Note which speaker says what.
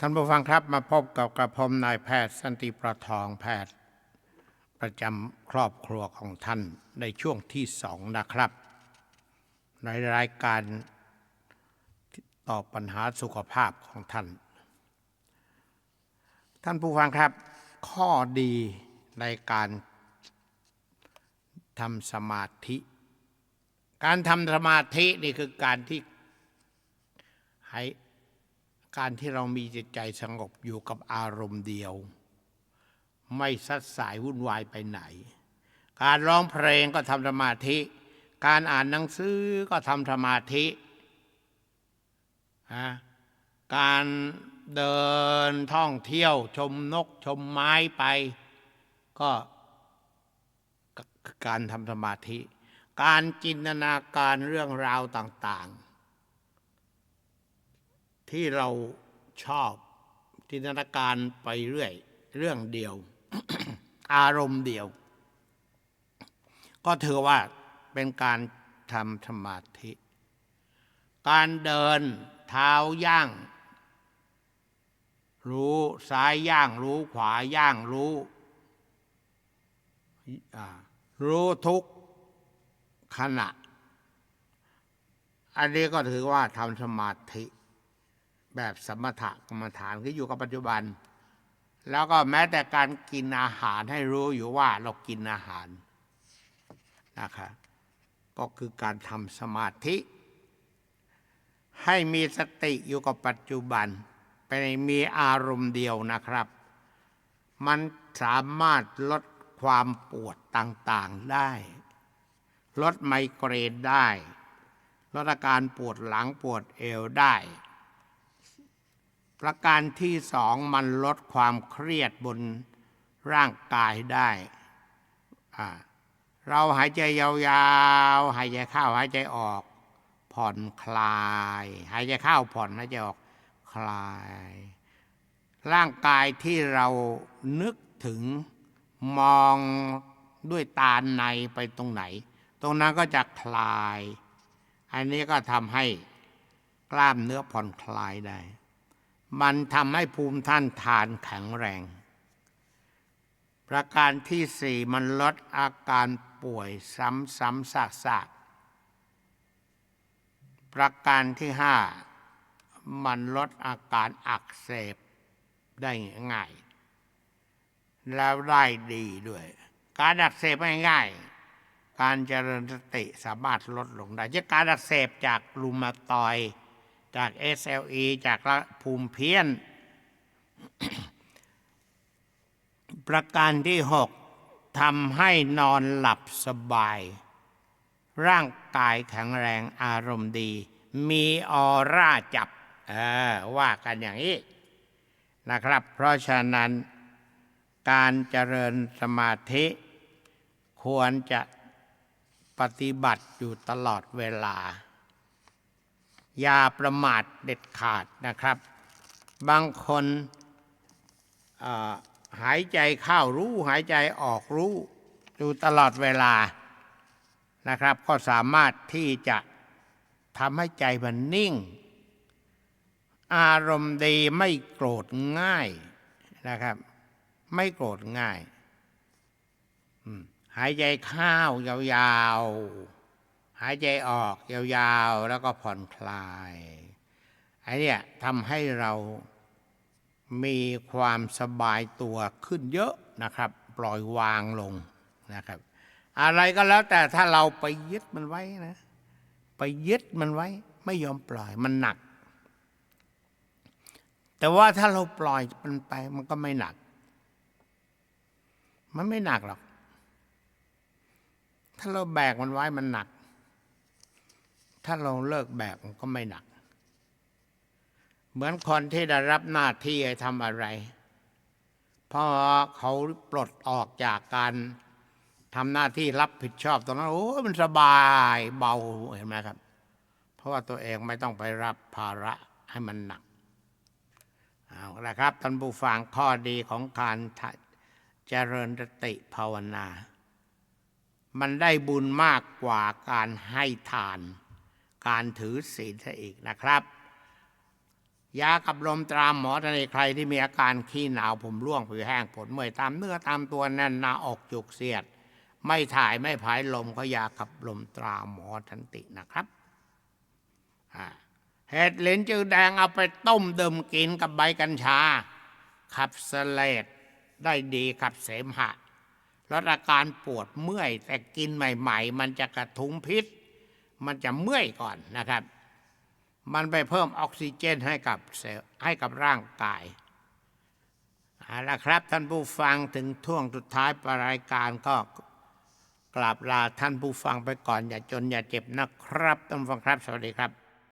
Speaker 1: ท่านผู้ฟังครับมาพบกับกระผมนายแพทย์สันติประทองแพทย์ ประจำครอบครัวของท่านในช่วงที่สองนะครับ ในรายการตอบปัญหาสุขภาพของท่าน ท่านผู้ฟังครับ ข้อดีในการทำสมาธิ การทำสมาธินี่คือการที่ให้ การที่เรามีจิตใจสงบอยู่กับอารมณ์เดียว ไม่ซัดสายวุ่นวายไปไหน การร้องเพลงก็ทำสมาธิ การอ่านหนังสือก็ทำสมาธิการเดินท่องเที่ยวชมนกชมไม้ไป ก็การทำสมาธิ การจินตนาการเรื่องราวต่าง ๆ ที่เราชอบจินตนาการไปเรื่อย เรื่องเดียว อารมณ์เดียว ก็ถือว่าเป็นการทำสมาธิ การเดินเท้าย่าง รู้ซ้ายย่าง รู้ขวาย่างรู้รู้ทุกขณะ อันนี้ก็ถือว่าทำสมาธิ แบบสมถกรรมฐานคืออยู่กับปัจจุบัน แล้วก็แม้แต่การกินอาหารให้รู้อยู่ว่าเรากินอาหารนะคะก็คือการทำสมาธิ ให้มีสติอยู่กับปัจจุบันไปมีอารมณ์เดียวนะครับ มันสามารถลดความปวดต่างๆได้ ลดไมเกรนได้ ลดอาการปวดหลังปวดเอวได้ ประการที่สองมันลดความเครียดบนร่างกายได้เราหายใจยาวๆ หายใจเข้าหายใจออก ผ่อนคลาย หายใจเข้าผ่อนหายใจออกคลาย ร่างกายที่เรานึกถึงมองด้วยตาในไปตรงไหน ตรงนั้นก็จะคลาย อันนี้ก็ทำให้กล้ามเนื้อผ่อนคลายได้ มันทำให้ภูมิท่านทานแข็งแรง ประการที่สี่มันลดอาการป่วยซ้ำซ้ำซากซากประการที่ห้ามันลดอาการอักเสบได้ง่าย แล้วได้ดีด้วย การอักเสบง่าย การเจริญสติสามารถลดลงได้จากการอักเสบจากรูมาตอย จาก SLE จากภูมิเพี้ยน ประการที่หกทำให้นอนหลับสบาย ร่างกายแข็งแรงอารมณ์ดี มีออร่าจับออว่ากันอย่างนี้นะครับ เพราะฉะนั้นการเจริญสมาธิ ควรจะปฏิบัติอยู่ตลอดเวลา อย่าประมาทเด็ดขาดนะครับ บางคนหายใจเข้ารู้หายใจออกรู้อยู่ตลอดเวลานะครับ ก็สามารถที่จะทำให้ใจมันนิ่ง อารมณ์ดีไม่โกรธง่ายนะครับ ไม่โกรธง่ายหายใจเข้ายาวๆ หายใจออกยาวๆ แล้วก็ผ่อนคลายไอ้นี่ทำให้เรามีความสบายตัวขึ้นเยอะนะครับ ปล่อยวางลงนะครับ อะไรก็แล้วแต่ถ้าเราไปยึดมันไว้นะ ไปยึดมันไว้ ไม่ยอมปล่อยมันหนัก แต่ว่าถ้าเราปล่อยมันไปมันก็ไม่หนัก มันไม่หนักหรอก ถ้าเราแบกมันไว้มันหนัก ถ้าเราเลิกแบกมันก็ไม่หนัก เหมือนคนที่ได้รับหน้าที่ทำอะไรพราะเขาปลดออกจากการทำหน้าที่รับผิดชอบตรงนั้นโอ้มันสบายเบาเห็นไหมครับ เพราะว่าตัวเองไม่ต้องไปรับภาระให้มันหนักเอาละครับท่านผู้ฟังข้อดีของการเจริญสติภาวนา มันได้บุญมากกว่าการให้ทาน การถือศีลซะอีกนะครับ ยากับลมตรามหมอทันทีใครที่มีอาการขี้หนาวผมร่วงผิวแห้งผลเมื่อยตามเนื้อตามตัวแน่นหน้าอกจุกเสียด ไม่ถ่ายไม่ผายลมก็ยากับลมตราหมอทันตินะครับเห็ดลิ้นจือแดงเอาไปต้มดื่มกินกับใบกัญชา ขับเสลดได้ดีขับเสมหะลดอาการปวดเมื่อยแต่กินใหม่ ๆ มันจะกระทุ้งพิษ มันจะเมื่อยก่อนนะครับ มันไปเพิ่มออกซิเจนให้กับเซลล์ให้กับร่างกายเอาละครับท่านผู้ฟังถึงท่วงสุดท้ายปรายการก็กราบลาท่านผู้ฟังไปก่อน อย่าจนอย่าเจ็บนะครับท่านผู้ฟังครับ สวัสดีครับ